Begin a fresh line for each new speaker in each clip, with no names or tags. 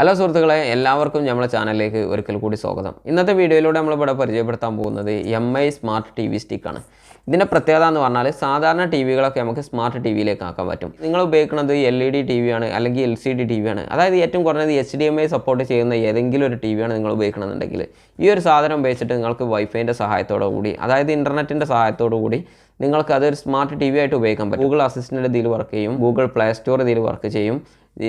Hello സുഹൃത്തുക്കളെ എല്ലാവർക്കും നമ്മുടെ ചാനലിലേക്ക് ഒരിക്കൽ കൂടി സ്വാഗതം. ഇന്നത്തെ വീഡിയോയിലൂടെ നമ്മളിവിടെ പരിചയപ്പെടുത്താൻ പോകുന്നത് M I smart T V സ്റ്റിക്കാണ് ഇതിന്റെ പ്രത്യേകത എന്ന് പറഞ്ഞാൽ സാധാരണ ടി വികളൊക്കെ നമുക്ക് സ്മാർട്ട് ടി വിയിലേക്ക് ആക്കാൻ പറ്റും. നിങ്ങൾ ഉപയോഗിക്കുന്നത് എൽ ഇ ഡി ടി വിയാണ് അല്ലെങ്കിൽ എൽ സി ഡി ടി വിയാണ് അതായത് ഏറ്റവും കുറഞ്ഞത് H D M I support ചെയ്യുന്ന ഏതെങ്കിലും ഒരു ടി വിയാണ് നിങ്ങൾ ഉപയോഗിക്കണമെന്നുണ്ടെങ്കിൽ ഈ ഒരു സാധനം ഉപയോഗിച്ചിട്ട് നിങ്ങൾക്ക് വൈഫൈന്റെ സഹായത്തോടു കൂടി അതായത് ഇന്റർനെറ്റിന്റെ സഹായത്തോടു കൂടി നിങ്ങൾക്ക് അതൊരു സ്മാർട്ട് ടി വി ആയിട്ട് ഉപയോഗിക്കാൻ പറ്റും. ഗൂഗിൾ അസിസ്റ്റന്റ് ഇതിൽ വർക്ക് ചെയ്യും ഗൂഗിൾ പ്ലേ സ്റ്റോർ ഇതിൽ വർക്ക് ചെയ്യും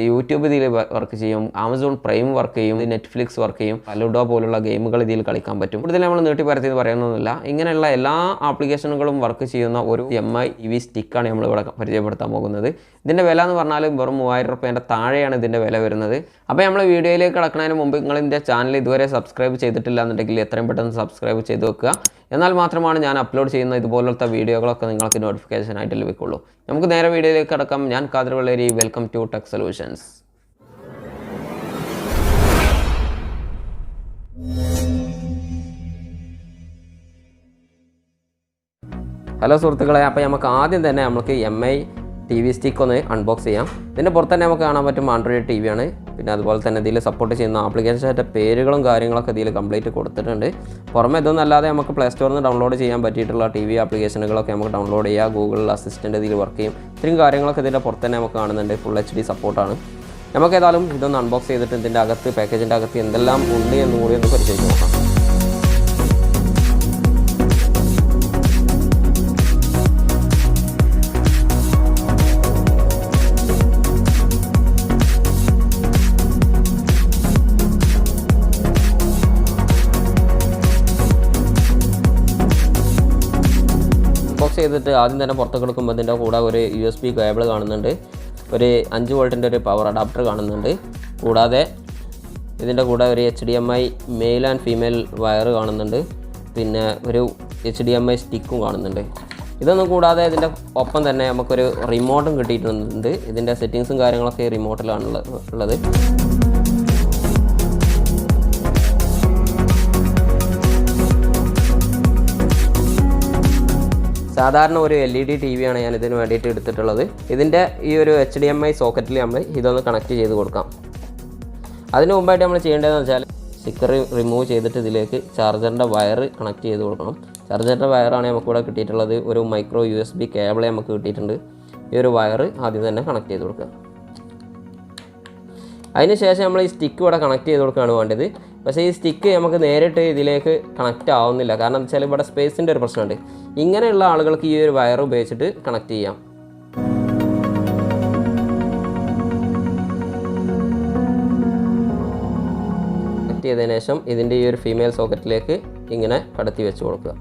യൂട്യൂബ് ഇതിൽ വർക്ക് ചെയ്യും. ആമസോൺ പ്രൈം വർക്ക് ചെയ്യും. നെറ്റ്ഫ്ലിക്സ് വർക്ക് ചെയ്യും. അലുഡോ പോലുള്ള ഗെയിമുകൾ ഇതിൽ കളിക്കാൻ പറ്റും. കൂടുതൽ നമ്മൾ നീട്ടി പരത്തിയത് പറയുന്നൊന്നുമില്ല ഇങ്ങനെയുള്ള എല്ലാ ആപ്ലിക്കേഷനുകളും വർക്ക് ചെയ്യുന്ന ഒരു എം ഐ ഇ വി സ്റ്റിക്കാണ് നമ്മൾ ഇവിടെ പരിചയപ്പെടുത്താൻ പോകുന്നത്. ഇതിന്റെ വില എന്ന് പറഞ്ഞാൽ വെറും മൂവായിരം റുപ്യേന്റെ താഴെയാണ് ഇതിന്റെ വില വരുന്നത്. അപ്പോൾ നമ്മൾ വീഡിയോയിലേക്ക് കിടക്കുന്നതിന് മുമ്പ് നിങ്ങൾ ഇതിന്റെ ചാനൽ ഇതുവരെ സബ്സ്ക്രൈബ് ചെയ്തിട്ടില്ല എന്നുണ്ടെങ്കിൽ എത്രയും പെട്ടെന്ന് സബ്സ്ക്രൈബ് ചെയ്ത് വെക്കുക. എന്നാൽ മാത്രമാണ് ഞാൻ അപ്ലോഡ് ചെയ്യുന്ന ഇതുപോലത്തെ വീഡിയോകളൊക്കെ നിങ്ങൾക്ക് നോട്ടിഫിക്കേഷൻ ആയിട്ട് ലഭിക്കുള്ളൂ. നമുക്ക് നേരെ വീഡിയോയിലേക്ക് അടക്കം ഞാൻ Kader Velleri. Welcome to tech solutions hello സുഹൃത്തുക്കളെ അപ്പോൾ നമുക്ക് ആദ്യം തന്നെ നമുക്ക് M I T V stick ഒന്ന് അൺബോക്സ് ചെയ്യാം. ഇതിന്റെ പുറത്ത് തന്നെ നമുക്ക് കാണാൻ പറ്റും ആൻഡ്രോയിഡ് ടി ആണ്. പിന്നെ അതുപോലെ തന്നെ ഇതിൽ സപ്പോർട്ട് ചെയ്യുന്ന ആപ്ലിക്കേഷന്റെ പേരുകളും കാര്യങ്ങളൊക്കെ ഇതിൽ കംപ്ലീറ്റ് കൊടുത്തിട്ടുണ്ട്. പുറമെ ഇതൊന്നും അല്ലാതെ നമുക്ക് പ്ലേ സ്റ്റോറിൽ നിന്ന് ഡൗൺലോഡ് ചെയ്യാൻ പറ്റിയിട്ടുള്ള ടി വി ആപ്ലിക്കേഷനുകളൊക്കെ നമുക്ക് ഡൗൺലോഡ് ചെയ്യാം. ഗൂഗിൾ അസിസ്റ്റന്റ് ഇതിൽ വർക്ക് ചെയ്യും. ഇത്രയും കാര്യങ്ങളൊക്കെ ഇതിന്റെ പുറത്ത് തന്നെ നമുക്ക് കാണുന്നുണ്ട്. ഫുൾ എച്ച് ഡി സപ്പോർട്ടാണ് നമുക്ക് ഏതായാലും ഇതൊന്ന് അൺബോക്സ് ചെയ്തിട്ട് ഇതിന്റെ അകത്ത് പാക്കേജിന്റെ അകത്ത് എന്തെല്ലാം ഉണ്ട് എന്ന് കൂടി ഒന്ന് പരിശോധിച്ച് നോക്കാം. ചെയ്തിട്ട് ആദ്യം തന്നെ പുറത്തേക്ക് എടുക്കുമ്പോൾ ഇതിന്റെ കൂടെ ഒരു യു എസ് ബി കേബിൾ കാണുന്നുണ്ട്. ഒരു അഞ്ച് വോൾട്ടിന്റെ ഒരു പവർ അഡാപ്റ്റർ കാണുന്നുണ്ട്. കൂടാതെ ഇതിന്റെ കൂടെ ഒരു H D M I male and female wire കാണുന്നുണ്ട്. പിന്നെ ഒരു എച്ച് ഡി എം ഐ സ്റ്റിക്കും കാണുന്നുണ്ട്. ഇതൊന്നും കൂടാതെ ഇതിന്റെ ഒപ്പം തന്നെ നമുക്കൊരു റിമോട്ടും കിട്ടിയിട്ടുണ്ട്. ഇതിന്റെ സെറ്റിങ്സും കാര്യങ്ങളൊക്കെ റിമോട്ടിലാണ് ഉള്ളത്. സാധാരണ ഒരു എൽ ഇ ഡി ടി വിയാണ് ഞാൻ ഇതിന് വേണ്ടിയിട്ട് എടുത്തിട്ടുള്ളത്. ഇതിന്റെ ഈ ഒരു എച്ച് ഡി എം ഐ സോക്കറ്റിൽ നമ്മൾ ഇതൊന്ന് കണക്ട് ചെയ്ത് കൊടുക്കാം. അതിന് മുമ്പായിട്ട് നമ്മൾ ചെയ്യേണ്ടതെന്ന് വെച്ചാൽ സ്റ്റിക്കർ റിമൂവ് ചെയ്തിട്ട് ഇതിലേക്ക് ചാർജറിന്റെ വയർ കണക്ട് ചെയ്ത് കൊടുക്കണം. ചാർജറിന്റെ വയറാണ് നമുക്കിവിടെ കിട്ടിയിട്ടുള്ളത്. ഒരു മൈക്രോ യു എസ് ബി കേബിളെ നമുക്ക് കിട്ടിയിട്ടുണ്ട്. ഈ ഒരു വയർ ആദ്യം തന്നെ കണക്ട് ചെയ്ത് കൊടുക്കുക. അതിന് ശേഷം നമ്മൾ ഈ സ്റ്റിക്ക് ഇവിടെ കണക്ട് ചെയ്ത് കൊടുക്കുകയാണ് വേണ്ടത്. പക്ഷേ ഈ സ്റ്റിക്ക് നമുക്ക് നേരിട്ട് ഇതിലേക്ക് കണക്റ്റ് ആവുന്നില്ല. കാരണം എന്താ വെച്ചാൽ ഇവിടെ സ്പേസിന്റെ ഒരു പ്രശ്നമുണ്ട്. ഇങ്ങനെയുള്ള ആളുകൾക്ക് ഈ ഒരു വയർ ഉപയോഗിച്ചിട്ട് കണക്ട് ചെയ്യാം. കണക്ട് ചെയ്തതിന് ശേഷം ഇതിന്റെ ഈ ഒരു ഫീമെയിൽ സോക്കറ്റിലേക്ക് ഇങ്ങനെ കടത്തി വെച്ച് കൊടുക്കുക.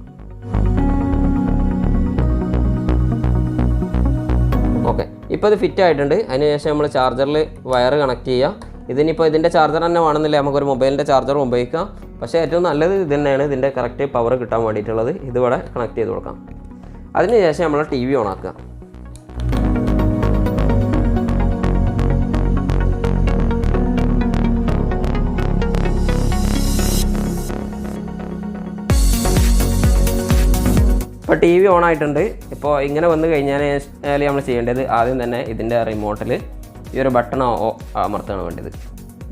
ഓക്കെ ഇപ്പോൾ ഇത് ഫിറ്റ് ആയിട്ടുണ്ട്. അതിനുശേഷം നമ്മൾ ചാർജറിൽ വയർ കണക്ട് ചെയ്യുക ഇതിനിപ്പോൾ ഇതിന്റെ ചാർജർ തന്നെ വേണമെന്നില്ല. നമുക്കൊരു മൊബൈലിന്റെ ചാർജർ ഉപയോഗിക്കാം. പക്ഷേ ഏറ്റവും നല്ലത് ഇത് തന്നെയാണ്. ഇതിന്റെ കറക്റ്റ് പവർ കിട്ടാൻ വേണ്ടിയിട്ടുള്ളത്. ഇതിവിടെ കണക്ട് ചെയ്ത് കൊടുക്കാം. അതിനുശേഷം നമ്മൾ ടി വി ഓൺ ആക്കുക. ഇപ്പോൾ ടി വി ഓൺ ആയിട്ടുണ്ട്. ഇപ്പോൾ ഇങ്ങനെ വന്നു കഴിഞ്ഞാൽ നമ്മൾ ചെയ്യേണ്ടത് ആദ്യം തന്നെ ഇതിന്റെ റിമോട്ടിൽ ഈ ഒരു ബട്ടൺ അമർത്താണ് വേണ്ടത്.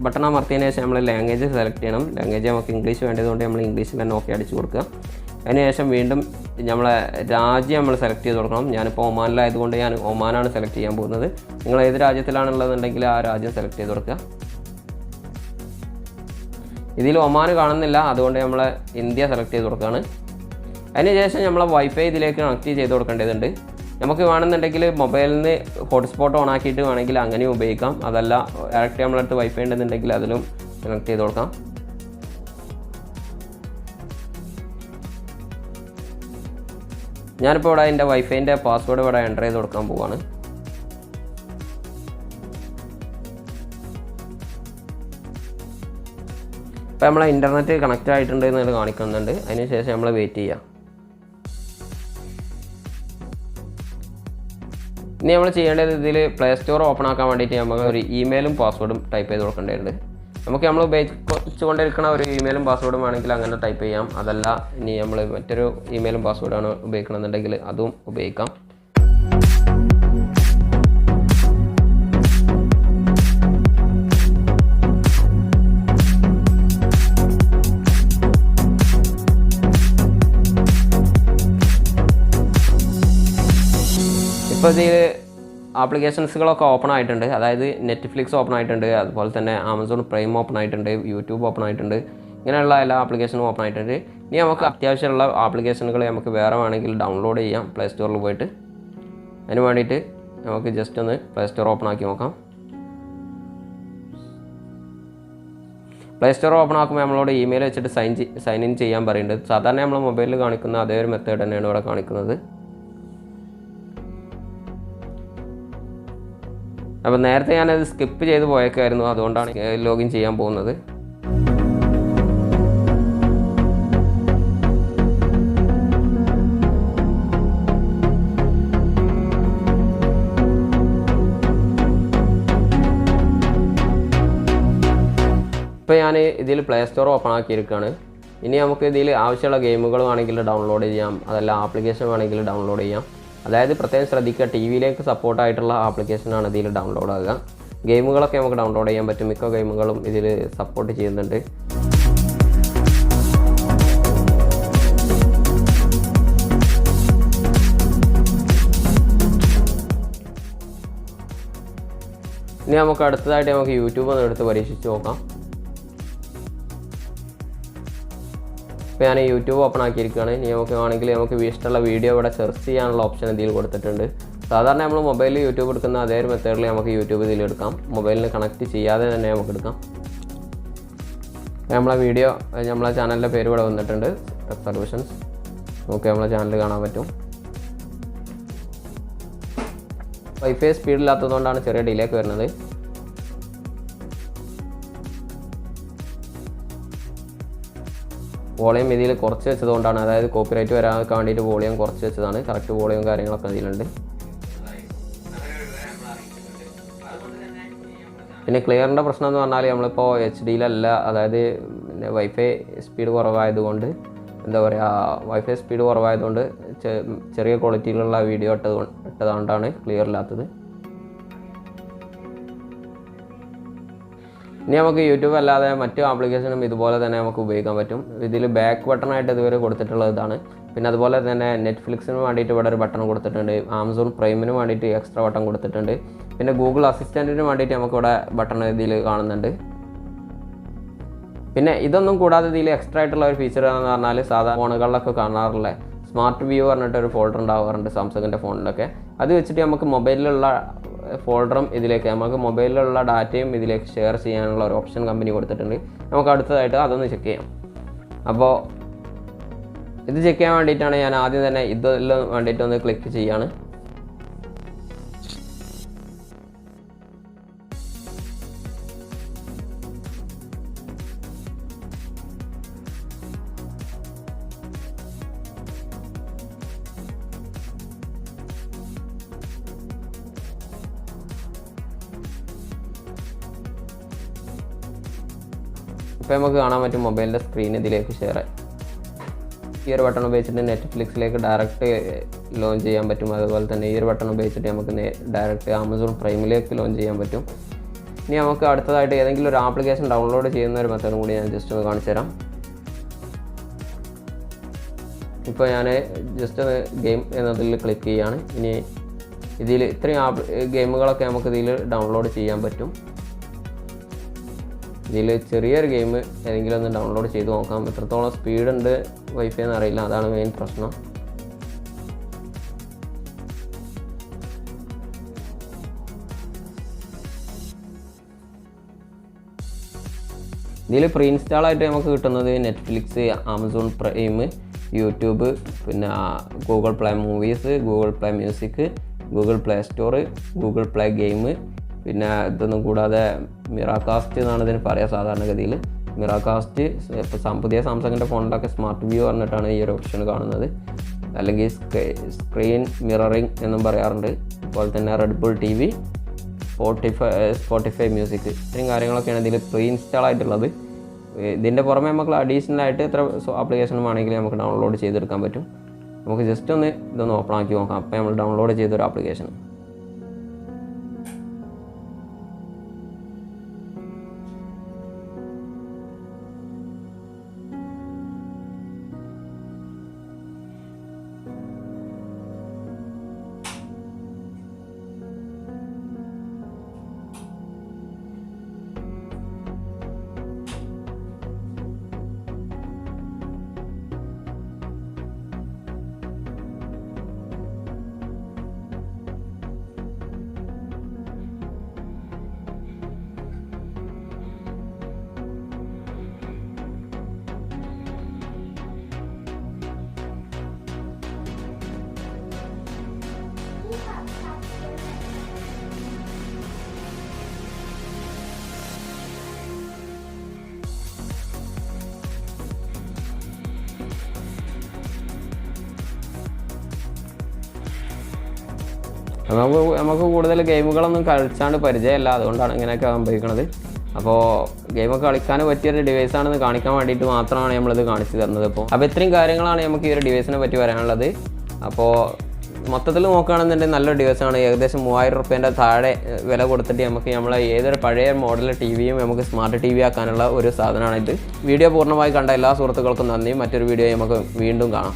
ബട്ടൺ അമർത്തിയതിന് ശേഷം നമ്മൾ ലാംഗ്വേജ് സെലക്ട് ചെയ്യണം. ലാംഗ്വേജ് നമുക്ക് ഇംഗ്ലീഷ് വേണ്ടതുകൊണ്ട് നമ്മൾ ഇംഗ്ലീഷിൽ തന്നെ ഓക്കെ അടിച്ചു കൊടുക്കുക. അതിനുശേഷം വീണ്ടും നമ്മളെ രാജ്യം നമ്മൾ സെലക്ട് ചെയ്ത് കൊടുക്കണം. ഞാനിപ്പോൾ ഒമാനിലായതുകൊണ്ട് ഞാൻ ഒമാനാണ് സെലക്ട് ചെയ്യാൻ പോകുന്നത്. നിങ്ങൾ ഏത് രാജ്യത്തിലാണുള്ളതെന്നുണ്ടെങ്കിൽ ആ രാജ്യം സെലക്ട് ചെയ്ത് കൊടുക്കുക. ഇതിൽ ഒമാൻ കാണുന്നില്ല. അതുകൊണ്ട് നമ്മൾ ഇന്ത്യ സെലക്ട് ചെയ്ത് കൊടുക്കുകയാണ്. അതിനുശേഷം നമ്മൾ വൈഫൈ ഇതിലേക്ക് കണക്ട് ചെയ്ത് കൊടുക്കേണ്ടതുണ്ട്. നമുക്ക് വേണമെന്നുണ്ടെങ്കിൽ മൊബൈലിൽ നിന്ന് ഹോട്ട്സ്പോട്ട് ഓൺ ആക്കിയിട്ട് വേണമെങ്കിൽ അങ്ങനെയും ഉപയോഗിക്കാം. അതല്ല ഡയറക്റ്റ് നമ്മളടുത്ത് വൈഫൈ ഉണ്ടെന്നുണ്ടെങ്കിൽ അതിലും കണക്ട് ചെയ്ത് കൊടുക്കാം. ഞാനിപ്പോൾ ഇവിടെ എന്റെ വൈഫൈന്റെ പാസ്വേഡ് ഇവിടെ എന്റർ ചെയ്ത് കൊടുക്കാൻ പോവാണ്. ഇപ്പം നമ്മളെ ഇന്റർനെറ്റ് കണക്റ്റ് ആയിട്ടുണ്ട് എന്ന് കാണിക്കുന്നുണ്ട്. അതിനുശേഷം നമ്മൾ വെയിറ്റ് ചെയ്യാം. ഇനി നമ്മൾ ചെയ്യേണ്ടത് ഇതിൽ പ്ലേ സ്റ്റോർ ഓപ്പൺ ആക്കാൻ വേണ്ടിയിട്ട് നമുക്ക് ഒരു ഇമെയിലും പാസ്വേഡും ടൈപ്പ് ചെയ്ത് കൊടുക്കേണ്ടതുണ്ട്. നമുക്ക് നമ്മൾ ഉപയോഗിച്ചുകൊണ്ടിരിക്കുന്ന ഒരു ഇമെയിലും പാസ്വേഡും വേണമെങ്കിൽ അങ്ങനെ ടൈപ്പ് ചെയ്യാം. അതല്ല ഇനി നമ്മൾ മറ്റൊരു ഇമെയിലും പാസ്വേഡാണ് ഉപയോഗിക്കണമെന്നുണ്ടെങ്കിൽ അതും ഉപയോഗിക്കാം. ഇപ്പോൾ ഇതിൽ ആപ്ലിക്കേഷൻസുകളൊക്കെ ഓപ്പൺ ആയിട്ടുണ്ട്. അതായത് നെറ്റ്ഫ്ലിക്സ് ഓപ്പൺ ആയിട്ടുണ്ട്. അതുപോലെ തന്നെ ആമസോൺ പ്രൈം ഓപ്പൺ ആയിട്ടുണ്ട്. യൂട്യൂബ് ഓപ്പൺ ആയിട്ടുണ്ട്. ഇങ്ങനെയുള്ള എല്ലാ ആപ്ലിക്കേഷനും ഓപ്പൺ ആയിട്ടുണ്ട്. ഇനി നമുക്ക് അത്യാവശ്യമുള്ള ആപ്ലിക്കേഷനുകൾ നമുക്ക് വേറെ വേണമെങ്കിൽ ഡൗൺലോഡ് ചെയ്യാം. പ്ലേ സ്റ്റോറിൽ പോയിട്ട്. അതിന് വേണ്ടിയിട്ട് നമുക്ക് ജസ്റ്റ് ഒന്ന് പ്ലേ സ്റ്റോർ ഓപ്പൺ ആക്കി നോക്കാം. പ്ലേ സ്റ്റോർ ഓപ്പൺ ആക്കുമ്പോൾ നമ്മളോട് ഇമെയിൽ വെച്ചിട്ട് സൈൻ സൈൻ ഇൻ ചെയ്യാൻ പറയുന്നുണ്ട് സാധാരണ നമ്മൾ മൊബൈലിൽ കാണിക്കുന്ന അതേ ഒരു മെത്തേഡ് തന്നെയാണ് ഇവിടെ കാണിക്കുന്നത്. അപ്പോൾ നേരത്തെ ഞാനത് സ്കിപ്പ് ചെയ്ത് പോയേക്കായിരുന്നു അതുകൊണ്ടാണ് ലോഗിൻ ചെയ്യാൻ പോകുന്നത്. ഇപ്പോൾ ഞാൻ ഇതിൽ പ്ലേ സ്റ്റോർ ഓപ്പൺ ആക്കിയിരിക്കുകയാണ് ഇനി നമുക്ക് ഇതിൽ ആവശ്യമുള്ള ഗെയിമുകൾ വേണമെങ്കിൽ ഡൗൺലോഡ് ചെയ്യാം അതല്ല ആപ്ലിക്കേഷൻ വേണമെങ്കിൽ ഡൗൺലോഡ് ചെയ്യാം. അതായത് പ്രത്യേകം ശ്രദ്ധിക്കുക. ടി വിയിലേക്ക് സപ്പോർട്ടായിട്ടുള്ള ആപ്ലിക്കേഷനാണ് ഇതിൽ ഡൗൺലോഡ് ആകുക. ഗെയിമുകളൊക്കെ നമുക്ക് ഡൗൺലോഡ് ചെയ്യാൻ പറ്റും. മിക്ക ഗെയിമുകളും ഇതിൽ സപ്പോർട്ട് ചെയ്യുന്നുണ്ട്. ഇനി നമുക്ക് അടുത്തതായിട്ട് നമുക്ക് യൂട്യൂബ് ഒന്ന് എടുത്ത് പരീക്ഷിച്ച് നോക്കാം. ഇപ്പോൾ ഞാൻ യൂട്യൂബ് ഓപ്പൺ ആക്കിയിരിക്കുകയാണ്. ഇനി നമുക്ക് വേണമെങ്കിൽ നമുക്ക് ഇഷ്ടമുള്ള വീഡിയോ ഇവിടെ സെർച്ച് ചെയ്യാനുള്ള ഓപ്ഷൻ ഇതിൽ കൊടുത്തിട്ടുണ്ട്. സാധാരണ നമ്മൾ മൊബൈലിൽ യൂട്യൂബ് എടുക്കുന്ന അതേ ഒരു മെത്തേഡിൽ നമുക്ക് യൂട്യൂബ് ഇതിൽ എടുക്കാം. മൊബൈലിന് കണക്ട് ചെയ്യാതെ തന്നെ നമുക്ക് എടുക്കാം. നമ്മളെ വീഡിയോ നമ്മളെ ചാനലിന്റെ പേര് ഇവിടെ വന്നിട്ടുണ്ട്. സർവീഷൻസ് നമുക്ക് നമ്മളെ ചാനൽ കാണാൻ പറ്റും. വൈഫൈ സ്പീഡില്ലാത്തതുകൊണ്ടാണ് ചെറിയ ഡിലേക്ക് വരുന്നത്. വോളിയം ഇതിൽ കുറച്ച് വെച്ചതുകൊണ്ടാണ്. അതായത് കോപ്പിറൈറ്റ് വരാൻ വേണ്ടിയിട്ട് വോളിയം കുറച്ച് വെച്ചതാണ്. കറക്റ്റ് വോളിയം കാര്യങ്ങളൊക്കെ ഇതിലുണ്ട്. പിന്നെ ക്ലിയറിന്റെ പ്രശ്നം എന്ന് പറഞ്ഞാൽ നമ്മളിപ്പോൾ എച്ച് ഡിയിലല്ല അതായത് പിന്നെ വൈഫൈ സ്പീഡ് കുറവായതുകൊണ്ട് എന്താ പറയുക വൈഫൈ സ്പീഡ് കുറവായതുകൊണ്ട് ചെറിയ ക്വാളിറ്റിയിലുള്ള വീഡിയോ ഇട്ടത് കൊണ്ട്- ഇട്ടതുകൊണ്ടാണ് ക്ലിയർ ഇല്ലാത്തത്. ഇനി നമുക്ക് യൂട്യൂബ് അല്ലാതെ മറ്റു ആപ്ലിക്കേഷനും ഇതുപോലെ തന്നെ നമുക്ക് ഉപയോഗിക്കാൻ പറ്റും. ഇതിൽ ബാക്ക് ബട്ടണായിട്ട് ഇതുവരെ കൊടുത്തിട്ടുള്ളത് ഇതാണ്. പിന്നെ അതുപോലെ തന്നെ നെറ്റ്ഫ്ലിക്സിന് വേണ്ടിയിട്ട് ഇവിടെ ഒരു ബട്ടൺ കൊടുത്തിട്ടുണ്ട്. ആമസോൺ പ്രൈമിന് വേണ്ടിയിട്ട് എക്സ്ട്രാ ബട്ടൺ കൊടുത്തിട്ടുണ്ട്. പിന്നെ ഗൂഗിൾ അസിസ്റ്റന്റിന് വേണ്ടിയിട്ട് നമുക്കിവിടെ ബട്ടൺ ഇതിൽ കാണുന്നുണ്ട്. പിന്നെ ഇതൊന്നും കൂടാതെ ഇതിൽ എക്സ്ട്രാ ആയിട്ടുള്ള ഒരു ഫീച്ചർ എന്ന് പറഞ്ഞാൽ സാധാരണ ഫോണുകളിലൊക്കെ കാണാറുള്ള സ്മാർട്ട് വ്യൂ പറഞ്ഞിട്ട് ഒരു ഫോൾഡർ ഉണ്ടാവാറുണ്ട് സാംസങ്ങിന്റെ ഫോണിലൊക്കെ അത് വെച്ചിട്ട് നമുക്ക് മൊബൈലിലുള്ള ഫോൾഡറും ഇതിലേക്ക് നമുക്ക് മൊബൈലിലുള്ള ഡാറ്റയും ഇതിലേക്ക് ഷെയർ ചെയ്യാനുള്ള ഒരു ഓപ്ഷൻ കമ്പനി കൊടുത്തിട്ടുണ്ട്. നമുക്ക് അടുത്തതായിട്ട് അതൊന്ന് ചെക്ക് ചെയ്യാം. അപ്പോൾ ഇത് ചെക്ക് ചെയ്യാൻ വേണ്ടിയിട്ടാണ് ഞാൻ ആദ്യം തന്നെ ഇതെല്ലാം വേണ്ടിയിട്ട് ഒന്ന് ക്ലിക്ക് ചെയ്യാണ്. ഇപ്പോൾ നമുക്ക് കാണാൻ പറ്റും മൊബൈലിന്റെ സ്ക്രീൻ ഇതിലേക്ക് ഷെയർ ഈ ഒരു ബട്ടൺ ഉപയോഗിച്ചിട്ട് നെറ്റ്ഫ്ലിക്സിലേക്ക് ഡയറക്റ്റ് ലോഞ്ച് ചെയ്യാൻ പറ്റും. അതുപോലെ തന്നെ ഈ ഒരു ബട്ടൺ ഉപയോഗിച്ചിട്ട് നമുക്ക് ഡയറക്റ്റ് ആമസോൺ പ്രൈമിലേക്ക് ലോഞ്ച് ചെയ്യാൻ പറ്റും. ഇനി നമുക്ക് അടുത്തതായിട്ട് ഏതെങ്കിലും ഒരു ആപ്ലിക്കേഷൻ ഡൗൺലോഡ് ചെയ്യുന്ന ഒരു മെത്തേഡും കൂടി ഞാൻ ജസ്റ്റ് ഒന്ന് കാണിച്ചു തരാം. ഇപ്പോൾ ഞാൻ ജസ്റ്റ് ഒന്ന് ഗെയിം എന്നതിൽ ക്ലിക്ക് ചെയ്യുകയാണ് ഇനി ഇതിൽ ഇത്രയും ആപ്പ് ഗെയിമുകളൊക്കെ നമുക്ക് ഇതിൽ ഡൗൺലോഡ് ചെയ്യാൻ പറ്റും. ഇതിൽ ചെറിയൊരു ഗെയിം ഏതെങ്കിലും ഒന്ന് ഡൗൺലോഡ് ചെയ്ത് നോക്കാം. എത്രത്തോളം സ്പീഡ് ഉണ്ട് വൈഫൈ എന്ന് അറിയില്ല. അതാണ് മെയിൻ പ്രശ്നം. ഇതിൽ പ്രീ ഇൻസ്റ്റാൾ ആയിട്ട് നമുക്ക് കിട്ടുന്നത് നെറ്റ്ഫ്ലിക്സ് ആമസോൺ പ്രൈം യൂട്യൂബ് പിന്നെ Google play movies Google play music Google play store Google play game പിന്നെ ഇതൊന്നും കൂടാതെ മിറാകാസ്റ്റ് എന്നാണ് ഇതിന് പറയുക സാധാരണഗതിയിൽ. മിറാകാസ്റ്റ് ഇപ്പോൾ പുതിയ സാംസങ്ങിന്റെ ഫോണിലൊക്കെ സ്മാർട്ട് വ്യൂ പറഞ്ഞിട്ടാണ് ഈ ഒരു ഓപ്ഷൻ കാണുന്നത്. അല്ലെങ്കിൽ സ്ക്രീൻ മിററിംഗ് എന്നും പറയാറുണ്ട്. അതുപോലെ തന്നെ Red Bull T V Spotify Spotify music ഇത്രയും കാര്യങ്ങളൊക്കെയാണ് ഇതിൽ പ്രീ ഇൻസ്റ്റാൾ ആയിട്ടുള്ളത് ഇതിന്റെ പുറമെ നമുക്ക് അഡീഷണൽ ആയിട്ട് എത്ര ആപ്ലിക്കേഷൻ വേണമെങ്കിൽ നമുക്ക് ഡൗൺലോഡ് ചെയ്തെടുക്കാൻ പറ്റും. നമുക്ക് ജസ്റ്റ് ഒന്ന് ഇതൊന്ന് ഓപ്പൺ ആക്കി നോക്കാം. അപ്പോൾ നമ്മൾ ഡൗൺലോഡ് ചെയ്തൊരു ആപ്ലിക്കേഷൻ നമുക്ക് നമുക്ക് കൂടുതൽ ഗെയിമുകളൊന്നും കളിച്ചാണ്ട് പരിചയമല്ല. അതുകൊണ്ടാണ് ഇങ്ങനെയൊക്കെ സംഭവിക്കുന്നത് അപ്പോൾ ഗെയിമൊക്കെ കളിക്കാൻ പറ്റിയൊരു ഡിവൈസാണെന്ന് കാണിക്കാൻ വേണ്ടിയിട്ട് മാത്രമാണ് നമ്മളിത് കാണിച്ചു തരുന്നത് ഇപ്പോൾ അപ്പോൾ ഇത്രയും കാര്യങ്ങളാണ് നമുക്ക് ഈ ഒരു ഡിവൈസിനെ പറ്റി പറയാനുള്ളത്. അപ്പോൾ മൊത്തത്തിൽ നോക്കുകയാണെന്നുണ്ടെങ്കിൽ നല്ലൊരു ഡിവൈസാണ് ഏകദേശം മൂവായിരം റുപ്യേന്റെ താഴെ വില കൊടുത്തിട്ട് നമുക്ക് നമ്മളെ ഏതൊരു പഴയ മോഡൽ ടി വിയും നമുക്ക് സ്മാർട്ട് ടി വി ആക്കാനുള്ള ഒരു സാധനമാണ് ഇത് വീഡിയോ പൂർണമായി കണ്ട എല്ലാ സുഹൃത്തുക്കൾക്കും നന്ദി. മറ്റൊരു വീഡിയോ നമുക്ക് വീണ്ടും കാണാം.